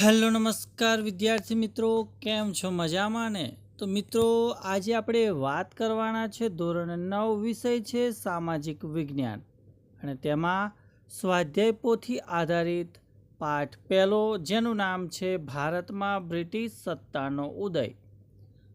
Hello નમસ્કાર વિદ્યાર્થી મિત્રો, કેમ છો મજામાં ને? તો મિત્રો, આજે આપણે વાત કરવાના છે ધોરણ નવ વિષય છે સામાજિક વિજ્ઞાન. અને તેમાં સ્વાધ્યાય પોથી આધારિત પાઠ પહેલો, જેનું નામ છે ભારતમાં બ્રિટિશ સત્તાનો ઉદય.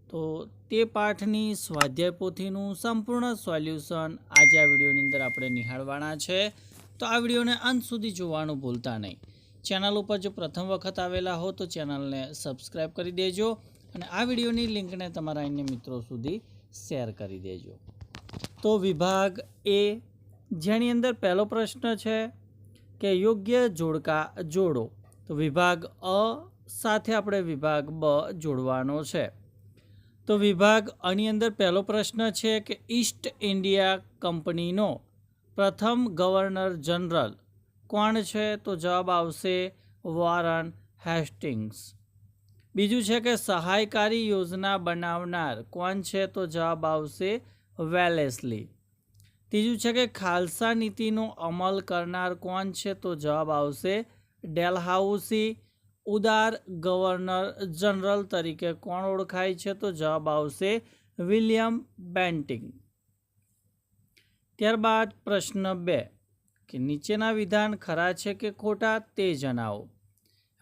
તો તે પાઠની સ્વાધ્યાય પોથીનું સંપૂર્ણ સોલ્યુશન આજે આ વિડીયોની અંદર આપણે નિહાળવાના છે. તો આ વિડીયોને અંત સુધી જોવાનું ભૂલતા નહીં. ચેનલ ઉપર જો પ્રથમ વખત આવેલા હો તો ચેનલને સબસ્ક્રાઈબ કરી દેજો અને આ વિડીયોની લિંકને તમારા અન્ય મિત્રો સુધી શેર કરી દેજો. તો વિભાગ એ જેની અંદર પહેલો પ્રશ્ન છે કે યોગ્ય જોડકા જોડો. તો વિભાગ અ સાથે આપણે વિભાગ બ જોડવાનો છે. તો વિભાગ અની અંદર પહેલો પ્રશ્ન છે કે ઈસ્ટ ઇન્ડિયા કંપનીનો પ્રથમ ગવર્નર જનરલ કોણ છે તો જવાબ આવશે વોરન હેસ્ટિંગ્સ. બીજું છે કે સહાયકારી યોજના બનાવનાર કોણ છે તો જવાબ આવશે વેલેસલી. ત્રીજું છે કે ખાલસા નીતિનો અમલ કરનાર કોણ છે તો જવાબ આવશે ડેલહાઉસી. ઉદાર ગવર્નર જનરલ તરીકે કોણ ઓળખાય છે તો જવાબ આવશે વિલિયમ બેન્ટિંગ. ત્યારબાદ પ્રશ્ન બે. કે નીચેના વિધાન ખરા છે કે ખોટા તે જણાવો.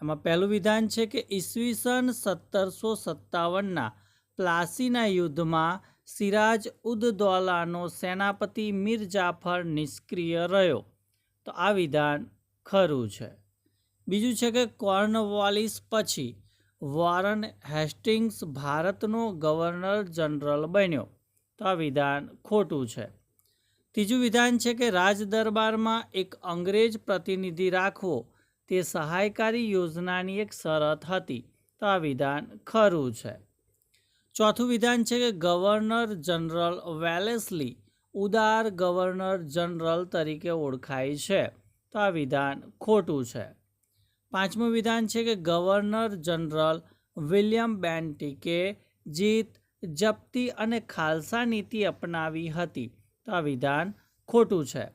એમાં પહેલું વિધાન છે કે ઈસવીસન સત્તરસો સત્તાવનના પ્લાસીના યુદ્ધમાં સિરાજ ઉદ દૌલાનો સેનાપતિ મીર જાફર નિષ્ક્રિય રહ્યો. તો આ વિધાન ખરું છે. બીજું છે કે કોર્નવોલિસ પછી વોરન હેસ્ટિંગ્સ ભારતનો ગવર્નર જનરલ બન્યો. તો આ વિધાન ખોટું છે. ત્રીજું વિધાન છે કે રાજદરબારમાં એક અંગ્રેજ પ્રતિનિધિ રાખવો. તે સહાયકારી યોજનાની એક શરત હતી. તો આ વિધાન ખરું છે. ચોથું વિધાન છે કે ગવર્નર જનરલ વેલેસલી ઉદાર ગવર્નર જનરલ તરીકે ઓળખાય છે. તો આ વિધાન ખોટું છે. પાંચમું વિધાન છે કે ગવર્નર જનરલ વિલિયમ બેન્ટિકે જીત, જપ્તી અને ખાલસા નીતિ અપનાવી હતી. તો આ વિધાન ખોટું છે.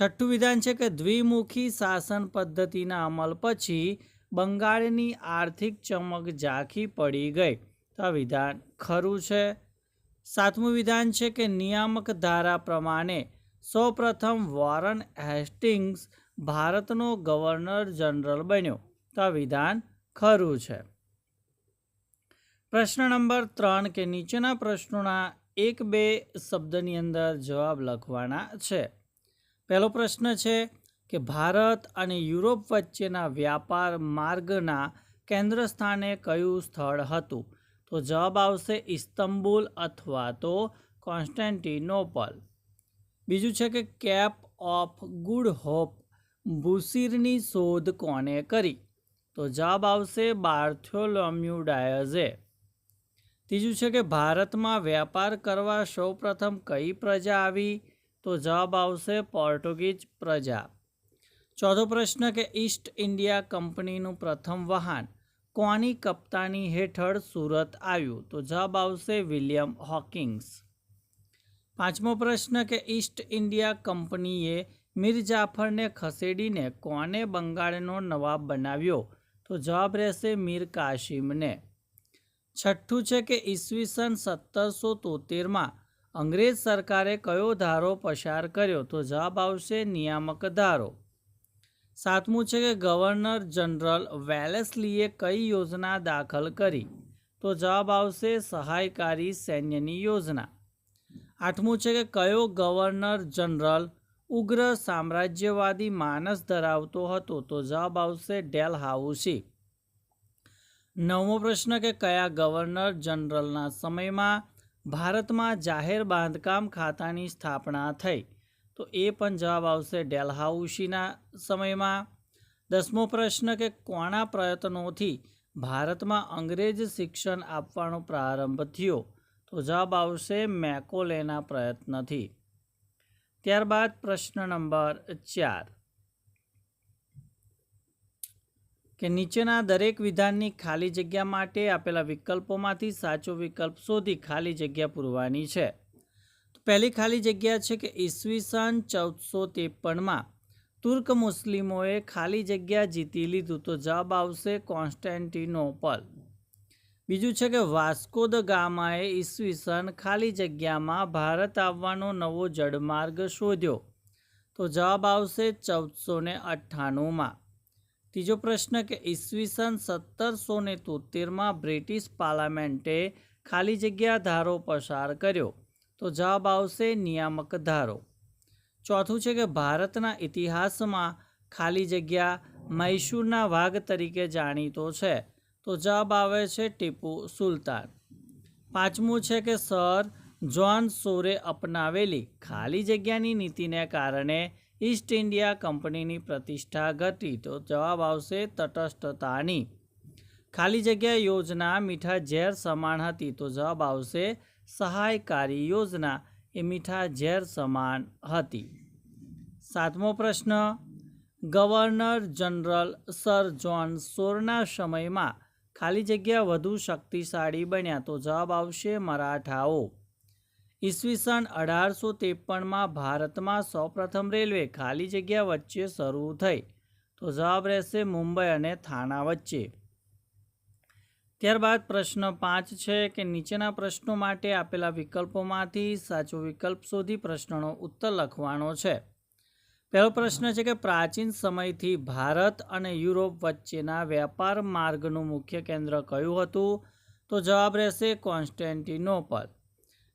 છઠ્ઠું વિધાન છે કે દ્વિમુખી શાસન પદ્ધતિના અમલ પછી બંગાળની આર્થિક ચમક ઝાંખી પડી ગઈ. તો આ વિધાન ખરું છે? સાતમું વિધાન છે કે નિયામક ધારા પ્રમાણે સૌપ્રથમ વોરન હેસ્ટિંગ્સ ભારતનો ગવર્નર જનરલ બન્યો. તો આ વિધાન ખરું છે. પ્રશ્ન નંબર ત્રણ કે નીચેના પ્રશ્નોના એક બે શબ્દની અંદર જવાબ લખવાના છે. પહેલો પ્રશ્ન છે કે ભારત અને યુરોપ વચ્ચેના વ્યાપાર માર્ગના કેન્દ્ર સ્થાને કયું સ્થળ હતું? તો જવાબ આવશે ઇસ્તંબુલ અથવા તો કોન્સ્ટેન્ટિનોપલ. બીજું છે કે કેપ ઓફ ગુડ હોપ બુસીરની શોધ કોને કરી? તો જવાબ આવશે બાર્થોલોમ્યુ ડાયઝે. ત્રીજું છે કે ભારતમાં વેપાર કરવા સૌપ્રથમ કઈ પ્રજા આવી? તો જવાબ આવશે પોર્ટુગીઝ પ્રજા. ચોથો પ્રશ્ન કે ઈસ્ટ ઇન્ડિયા કંપનીનું પ્રથમ વાહન કોની કપ્તાની હેઠળ સુરત આવ્યું? તો જવાબ આવશે વિલિયમ હોકિંગ્સ. પાંચમો પ્રશ્ન કે ઈસ્ટ ઇન્ડિયા કંપનીએ મીર જાફરને ખસેડીને કોને બંગાળનો નવાબ બનાવ્યો? તો જવાબ રહેશે મીર કાશીમને. છઠ્ઠું છે કે ઈસવીસન સત્તરસો તોતેરમાં અંગ્રેજ સરકારે કયો ધારો પસાર કર્યો? તો જવાબ આવશે નિયામક ધારો. સાતમું છે કે ગવર્નર જનરલ વેલેસલીએ કઈ યોજના દાખલ કરી? તો જવાબ આવશે સહાયકારી સૈન્યની યોજના. આઠમું છે કે કયો ગવર્નર જનરલ ઉગ્ર સામ્રાજ્યવાદી માનસ ધરાવતો હતો? તો જવાબ આવશે ડેલહાઉસી નવમો પ્રશ્ન કે કયા ગવર્નર જનરલના સમયમાં ભારતમાં જાહેર બાંધકામ ખાતાની સ્થાપના થઈ? તો એ પણ જવાબ આવશે ડેલહાઉસીના સમયમાં. દસમો પ્રશ્ન કે કોના પ્રયત્નોથી ભારતમાં અંગ્રેજ શિક્ષણ આપવાનો પ્રારંભ થયો? તો જવાબ આવશે મેકોલેના પ્રયત્નથી. ત્યારબાદ પ્રશ્ન નંબર ચાર. કે નીચેના દરેક વિધાનની ખાલી જગ્યા માટે આપેલા વિકલ્પોમાંથી સાચો વિકલ્પ શોધી ખાલી જગ્યા પૂરવાની છે. પહેલી ખાલી જગ્યા છે કે ઈસવીસન ચૌદસો ત્રેપનમાં તુર્ક મુસ્લિમોએ ખાલી જગ્યા જીતી લીધું. તો જવાબ આવશે કોન્સ્ટેન્ટિનોપલ. બીજું છે કે વાસ્કો દ ગામાએ ઈસવીસન ખાલી જગ્યામાં ભારત આવવાનો નવો જળમાર્ગ શોધ્યો. તો જવાબ આવશે ચૌદસો ને અઠ્ઠાણુંમાં. ત્રીજો પ્રશ્ન કે ઈસવીસન સત્તરસો ને તોતેરમાં બ્રિટિશ પાર્લામેન્ટે ખાલી જગ્યા ધારો પસાર કર્યો. તો જવાબ આવશે નિયામક ધારો. ચોથું છે કે ભારતના ઇતિહાસમાં ખાલી જગ્યા મૈસૂરના વાઘ તરીકે જાણીતો છે. તો જવાબ આવે છે ટીપુ સુલતાન. પાંચમું છે કે સર જ્હોન સોરે અપનાવેલી ખાલી જગ્યાની નીતિને કારણે ઈસ્ટ ઇન્ડિયા કંપનીની પ્રતિષ્ઠા ઘટી તો જવાબ આવશે તટસ્થતાની. ખાલી જગ્યા યોજના મીઠા ઝેર સમાન હતી તો જવાબ આવશે સહાયકારી યોજના એ મીઠા ઝેર સમાન હતી. સાતમો પ્રશ્ન, ગવર્નર જનરલ સર જ્હોન સોરના સમયમાં ખાલી જગ્યા વધુ શક્તિશાળી બન્યા તો જવાબ આવશે મરાઠાઓ. ઈસવીસન અઢારસો ત્રેપનમાં ભારતમાં સૌપ્રથમ રેલવે ખાલી જગ્યા વચ્ચે શરૂ થઈ. તો જવાબ રહેશે મુંબઈ અને થાણા વચ્ચે. ત્યારબાદ પ્રશ્ન પાંચ છે કે નીચેના પ્રશ્નો માટે આપેલા વિકલ્પોમાંથી સાચો વિકલ્પ શોધી પ્રશ્નનો ઉત્તર લખવાનો છે. પહેલો પ્રશ્ન છે કે પ્રાચીન સમયથી ભારત અને યુરોપ વચ્ચેના વેપાર માર્ગનું મુખ્ય કેન્દ્ર કયું હતું? તો જવાબ રહેશે કોન્સ્ટેન્ટિનોપલ.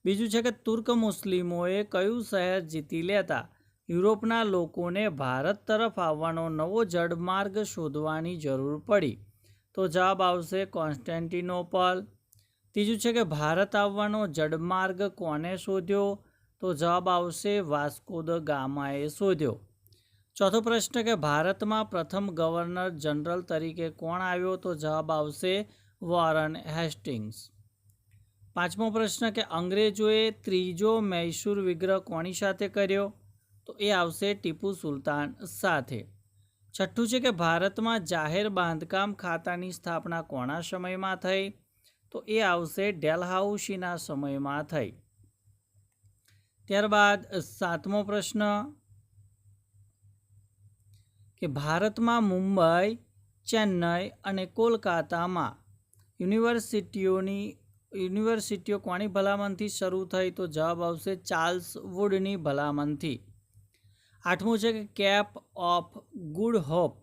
બીજું છે કે તુર્ક મુસ્લિમોએ કયું શહેર જીતી લેતા? યુરોપના લોકોને ભારત તરફ આવવાનો નવો જળમાર્ગ શોધવાની જરૂર પડી. તો જવાબ આવશે કોન્સ્ટેન્ટિનોપલ. ત્રીજું છે કે ભારત આવવાનો જળમાર્ગ કોને શોધ્યો? તો જવાબ આવશે વાસ્કો દ ગામાએ શોધ્યો. ચોથો પ્રશ્ન કે ભારતમાં પ્રથમ ગવર્નર જનરલ તરીકે કોણ આવ્યો? તો જવાબ આવશે વોરન હેસ્ટિંગ્સ. પાંચમો પ્રશ્ન કે અંગ્રેજોએ ત્રીજો મૈસૂર વિગ્રહ કોની સાથે કર્યો? તો એ આવશે ટીપુ સુલતાન સાથે. છઠ્ઠું છે કે ભારતમાં જાહેર બાંધકામ ખાતાની સ્થાપના કોના સમયમાં થઈ? તો એ આવશે ડેલહાઉસીના સમયમાં થઈ. ત્યારબાદ સાતમો પ્રશ્ન કે ભારતમાં મુંબઈ, ચેન્નઈ અને કોલકાતામાં યુનિવર્સિટીઓની યુનિવર્સિટીઓ કોની ભલામણથી શરૂ થઈ તો જવાબ આવશે ચાર્લ્સ વુડની ભલામણથી. આઠમું છે કે કેપ ઓફ ગુડ હોપ.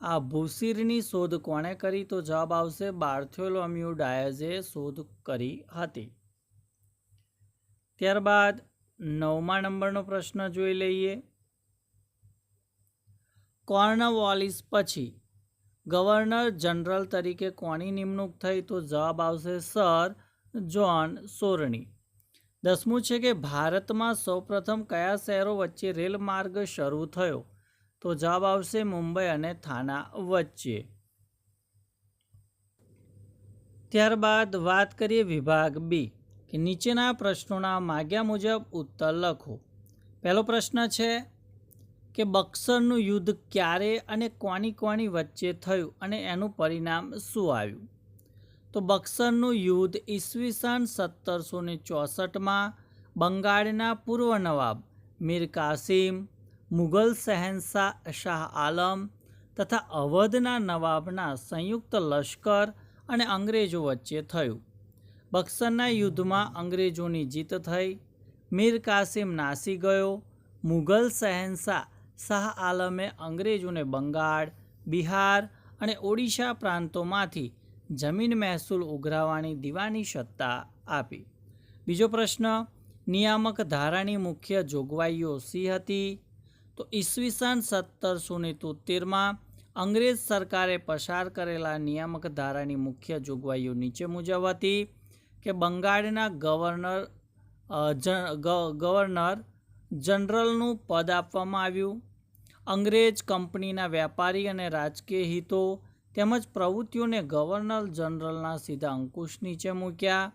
આ ભૂસીરની શોધ કોણે કરી તો જવાબ આવશે બાર્થોલોમ્યુ ડાયઝે શોધ કરી હતી. ત્યારબાદ નવમા નંબરનો પ્રશ્ન જોઈ લઈએ. કોર્નવોલિસ પછી ગવર્નર જનરલ તરીકે કોની નિમણૂક થઈ તો જવાબ આવશે સર જ્હોન સોરણી. દસમું છે કે ભારતમાં સૌપ્રથમ કયા શહેરો વચ્ચે રેલ માર્ગ શરૂ થયો? તો જવાબ આવશે મુંબઈ અને થાના વચ્ચે. ત્યારબાદ વાત કરીએ વિભાગ બી, કે નીચેના પ્રશ્નોના માગ્યા મુજબ ઉત્તર લખો. પહેલો પ્રશ્ન છે કે બક્સરનું યુદ્ધ ક્યારે અને કોની કોની વચ્ચે થયું અને એનું પરિણામ શું આવ્યું? તો બક્સરનું યુદ્ધ ઈસવીસન સત્તરસો ને ચોસઠમાં બંગાળના પૂર્વ નવાબ મીર કાસિમ, મુઘલ શહેનશાહ શાહ આલમ તથા અવધના નવાબના સંયુક્ત લશ્કર અને અંગ્રેજો વચ્ચે થયું. બક્સરના યુદ્ધમાં અંગ્રેજોની જીત થઈ. મીર કાસિમ નાસી ગયો. મુઘલ શહેનશાહ શાહ આલમે અંગ્રેજોને બંગાળ, બિહાર અને ઓડિશા પ્રાંતોમાંથી જમીન મહેસૂલ ઉઘરાવવાની દીવાની સત્તા આપી. બીજો પ્રશ્ન, નિયામક ધારાની મુખ્ય જોગવાઈઓ સી હતી? તો ઈસવીસન સત્તરસો ને તોતેરમાં અંગ્રેજ સરકારે પસાર કરેલા નિયામક ધારાની મુખ્ય જોગવાઈઓ નીચે મુજબ હતી કે બંગાળના ગવર્નર ગવર્નર જનરલનું પદ આપવામાં આવ્યું. અંગ્રેજ કંપનીના વેપારી અને રાજકીય હિતો તેમજ પ્રવૃત્તિઓને ગવર્નર જનરલના સીધા અંકુશ નીચે મૂક્યા.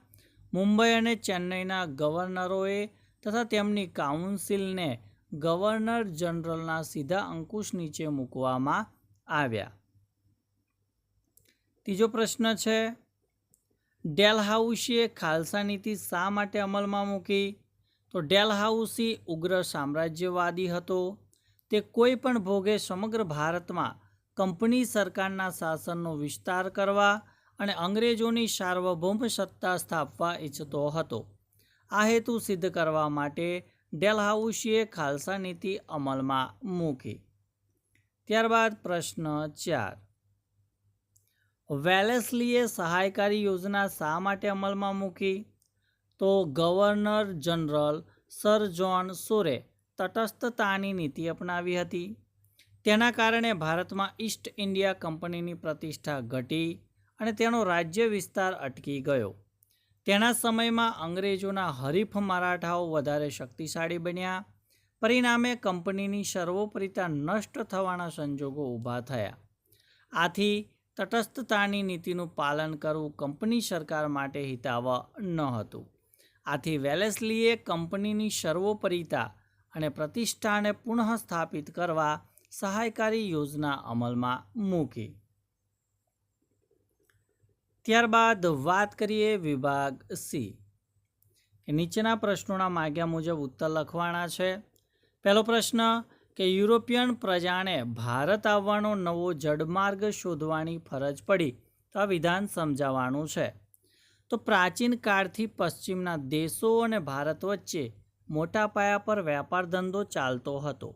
મુંબઈ અને ચેન્નઈના ગવર્નરોએ તથા તેમની કાઉન્સિલને ગવર્નર જનરલના સીધા અંકુશ નીચે મૂકવામાં આવ્યા. ત્રીજો પ્રશ્ન છે, ડેલહાઉસીએ ખાલસા નીતિ શા માટે અમલમાં મૂકી? તો ડેલહાઉસી ઉગ્ર સામ્રાજ્યવાદી હતો. તે કોઈ પણ ભોગે સમગ્ર ભારતમાં કંપની સરકારના શાસનનો વિસ્તાર કરવા અને અંગ્રેજોની સાર્વભૌમ સત્તા સ્થાપવા ઈચ્છતો હતો. આ હેતુ સિદ્ધ કરવા માટે ડેલહાઉસીએ ખાલસા નીતિ અમલમાં મૂકી. ત્યારબાદ પ્રશ્ન ચાર. વેલેસલીએ સહાયકારી યોજના શા માટે અમલમાં મૂકી? તો ગવર્નર જનરલ સર જોન સોરે તટસ્થતાની નીતિ અપનાવી હતી. તેના કારણે ભારતમાં ઈસ્ટ ઇન્ડિયા કંપનીની પ્રતિષ્ઠા ઘટી અને તેનો રાજ્ય વિસ્તાર અટકી ગયો. તેના સમયમાં અંગ્રેજોના હરીફ મરાઠાઓ વધારે શક્તિશાળી બન્યા. પરિણામે કંપનીની સર્વોપરિતા નષ્ટ થવાના સંજોગો ઊભા થયા. આથી તટસ્થતાની નીતિનું પાલન કરવું કંપની સરકાર માટે હિતાવહ ન હતું. આથી વેલેસ્લીએ કંપનીની સર્વોપરિતા અને પ્રતિષ્ઠાને પુનઃ સ્થાપિત કરવા સહાયકારી યોજના અમલમાં મૂકી. ત્યારબાદ વાત કરીએ વિભાગ સી. નીચેના પ્રશ્નોના માગ્યા મુજબ ઉત્તર લખવાના છે. પહેલો પ્રશ્ન, કે યુરોપિયન પ્રજાને ભારત આવવાનો નવો જળમાર્ગ શોધવાની ફરજ પડી તો આ વિધાન સમજાવવાનું છે. તો પ્રાચીન કાળથી પશ્ચિમના દેશો અને ભારત વચ્ચે મોટા પાયા પર વેપાર ધંધો ચાલતો હતો.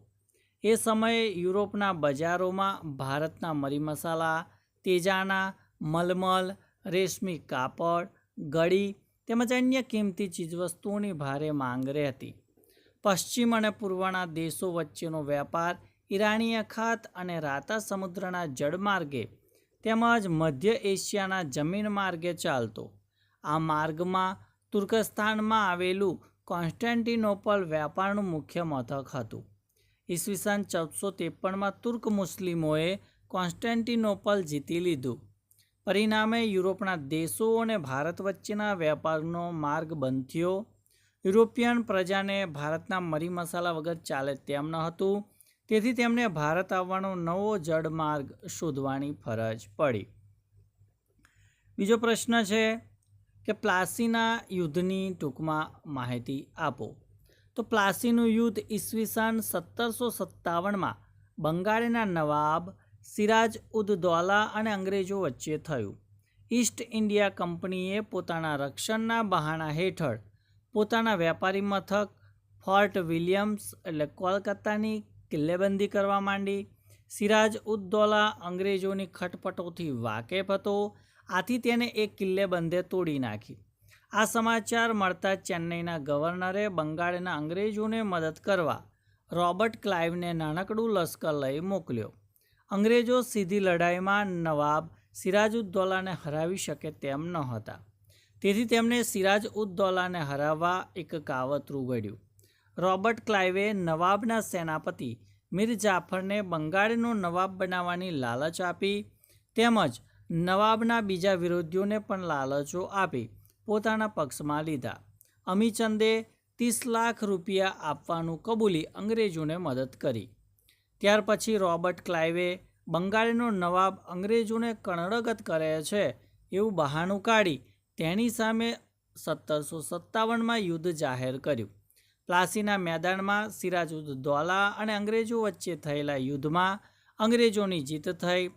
એ સમયે યુરોપના બજારોમાં ભારતના મરી મસાલા તેજાના મલમલ, રેશમી કાપડ, ગળી તેમજ અન્ય કિંમતી ચીજવસ્તુઓની ભારે માંગ રહેતી. પશ્ચિમ અને પૂર્વના દેશો વચ્ચેનો વેપાર ઈરાનીય ખાત અને રાતા સમુદ્રના જળમાર્ગે તેમજ મધ્ય એશિયાના જમીન માર્ગે ચાલતો. આ માર્ગમાં તુર્કસ્તાનમાં આવેલું કોન્સ્ટેન્ટિનોપલ વેપારનું મુખ્ય મથક હતું. ઈસવીસન ચૌદસો ત્રેપનમાં તુર્ક મુસ્લિમોએ કોન્સ્ટેન્ટિનોપલ જીતી લીધું. પરિણામે યુરોપના દેશો અને ભારત વચ્ચેના વેપારનો માર્ગ બંધ થયો. યુરોપિયન પ્રજાને ભારતના મરી મસાલા વગર ચાલે તેમ ન હતું. તેથી તેમને ભારત આવવાનો નવો જળમાર્ગ શોધવાની ફરજ પડી. બીજો પ્રશ્ન છે કે પ્લાસીના યુદ્ધની ટૂંકમાં માહિતી આપો. તો પ્લાસીનું યુદ્ધ ઈસવીસન સત્તરસો સત્તાવનમાં બંગાળના નવાબ સિરાજ ઉદ દૌલા અને અંગ્રેજો વચ્ચે થયું. ઈસ્ટ ઇન્ડિયા કંપનીએ પોતાના રક્ષણના બહાણા હેઠળ પોતાના વેપારી મથક ફોર્ટ વિલિયમ્સ એટલે કોલકાતાની કિલ્લેબંધી કરવા માંડી. સિરાજ ઉદ્દૌલા અંગ્રેજોની ખટપટોથી વાકેફ હતો. આથી તેને એક કિલ્લેબંધે તોડી નાખી. આ સમાચાર મળતા ચેન્નઈના ગવર્નરે બંગાળના અંગ્રેજોને મદદ કરવા રોબર્ટ ક્લાઇવને નાનકડું લશ્કર લઈ મોકલ્યો. અંગ્રેજો સીધી લડાઈમાં નવાબ સિરાજુદ્દૌલાને હરાવી શકે તેમ ન હતા. તેથી તેમણે સિરાજ ઉદ્દૌલાને હરાવવા એક કાવતરું ઘડ્યું રોબર્ટ ક્લાઇવે નવાબના સેનાપતિ મીર જાફરને બંગાળનો નવાબ બનાવવાની લાલચ આપી, તેમજ નવાબના બીજા વિરોધીઓને પણ લાલચો આપી પોતાના પક્ષમાં લીધા. અમીચંદે ત્રીસ લાખ રૂપિયા આપવાનું કબૂલી અંગ્રેજોને મદદ કરી. ત્યાર પછી રોબર્ટ ક્લાઇવે બંગાળનો નવાબ અંગ્રેજોને કણરગત કરે છે એવું બહાનું કાઢી તેની સામે સત્તરસો સત્તાવનમાં યુદ્ધ જાહેર કર્યું. પ્લાસીના મેદાનમાં સિરાજુદ દૌલા અને અંગ્રેજો વચ્ચે થયેલા યુદ્ધમાં અંગ્રેજોની જીત થઈ.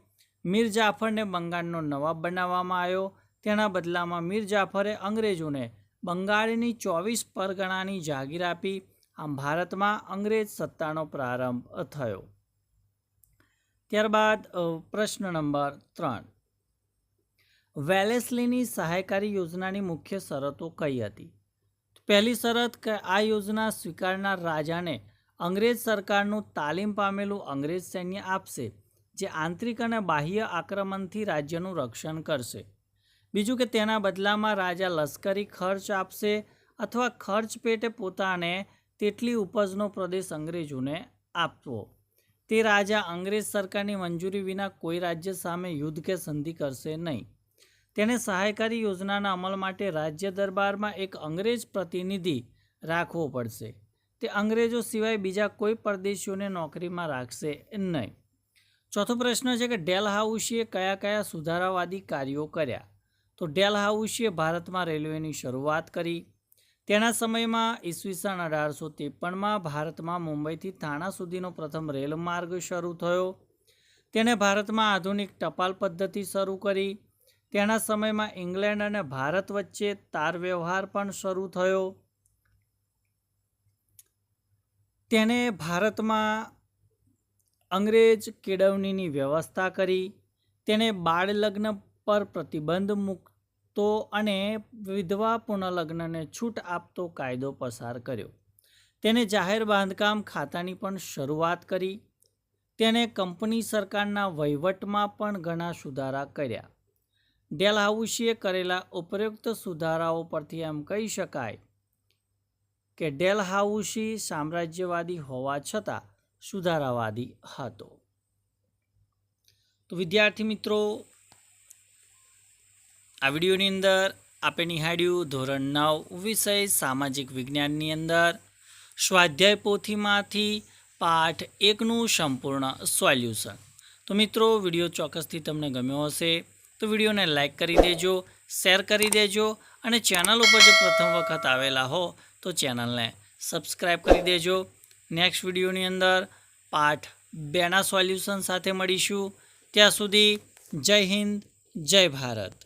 મીર જાફરને બંગાળનો નવાબ બનાવવામાં આવ્યો. તેના બદલામાં મીર જાફરે અંગ્રેજોને બંગાળની ચોવીસ પરગણાની જાગીર આપી. આમ ભારતમાં અંગ્રેજ સત્તાનો પ્રારંભ થયો. ત્યારબાદ પ્રશ્ન નંબર ત્રણ. વેલેસ્લીની સહાયકારી યોજનાની મુખ્ય શરતો કઈ હતી? પહેલી શરત કે આ યોજના સ્વીકારનાર રાજાને અંગ્રેજ સરકારનું તાલીમ પામેલું અંગ્રેજ સૈન્ય આપશે, જે આંતરિક અને બાહ્ય આક્રમણથી રાજ્યનું રક્ષણ કરશે. બીજું કે તેના બદલામાં રાજા લશ્કરી ખર્ચ આપશે અથવા ખર્ચ પેટે પોતાને તેટલી ઉપજનો પ્રદેશ અંગ્રેજોને આપવો. તે રાજા અંગ્રેજ સરકારની મંજૂરી વિના કોઈ રાજ્ય સામે યુદ્ધ કે સંધિ કરશે નહીં. તેને સહાયકારી યોજનાના અમલ માટે રાજ્ય દરબારમાં એક અંગ્રેજ પ્રતિનિધિ રાખવો પડશે. તે અંગ્રેજો સિવાય બીજા કોઈ પરદેશીઓને નોકરીમાં રાખશે નહીં. ચોથો પ્રશ્ન છે કે ડેલ હાઉસીએ કયા કયા સુધારાવાદી કાર્યો કર્યા? તો ડેલ હાઉસે ભારતમાં રેલવેની શરૂઆત કરી. તેના સમયમાં ઈસવીસન અઢારસો ત્રેપનમાં ભારતમાં મુંબઈથી થાણા સુધીનો પ્રથમ રેલ માર્ગ શરૂ થયો. તેણે ભારતમાં આધુનિક ટપાલ પદ્ધતિ શરૂ કરી. તેના સમયમાં ઇંગ્લેન્ડ અને ભારત વચ્ચે તાર વ્યવહાર પણ શરૂ થયો. તેણે ભારતમાં અંગ્રેજ કેળવણીની વ્યવસ્થા કરી. તેણે બાળ લગ્ન પર પ્રતિબંધ મૂકતો અને વિધવા પુનઃલગ્નને છૂટ આપતો કાયદો પસાર કર્યો. તેને જાહેર બાંધકામ ખાતાની પણ શરૂઆત કરી. તેણે કંપની સરકારના વહીવટમાં પણ ઘણા સુધારા કર્યા. ડેલહાઉસીએ કરેલા ઉપરોક્ત સુધારાઓ પરથી એમ કહી શકાય કે ડેલહાઉસી સામ્રાજ્યવાદી હોવા છતાં સુધારાવાદી હતો. તો વિદ્યાર્થી મિત્રો આ વિડીયોની અંદર આપે નિહાળ્યું ધોરણ નવ વિષય સામાજિક વિજ્ઞાનની અંદર સ્વાધ્યાય પોથીમાંથી પાઠ એકનું સંપૂર્ણ સોલ્યુશન. તો મિત્રો, વીડિયો ચોક્કસથી તમને ગમ્યો હશે તો વિડીયોને લાઇક કરી દેજો, શેર કરી દેજો અને ચેનલ ઉપર જો પ્રથમ વખત આવેલા હો તો ચેનલને સબસ્ક્રાઈબ કરી દેજો. નેક્સ્ટ વિડીયોની અંદર પાઠ બેના સોલ્યુશન સાથે મળીશું. ત્યાં સુધી જય હિન્દ, જય ભારત.